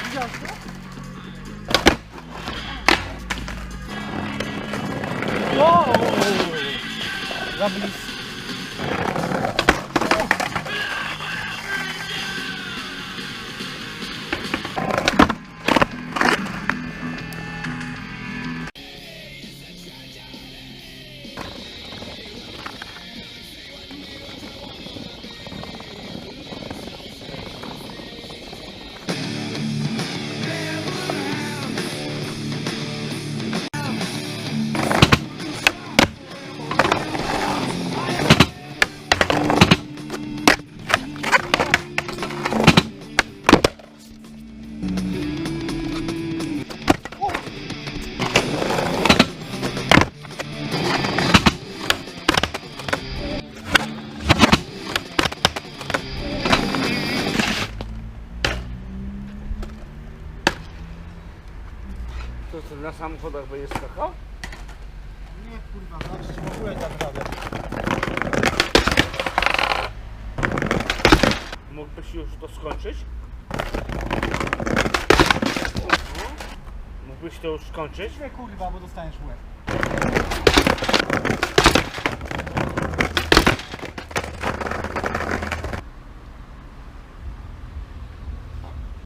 진짜 와! 야, 뭐 To co, na samochodach będzie skakał? Nie kurwa, znaczy w ogóle tak radę. Mógłbyś już to skończyć? Mógłbyś to już skończyć? Nie kurwa, bo dostaniesz łeb.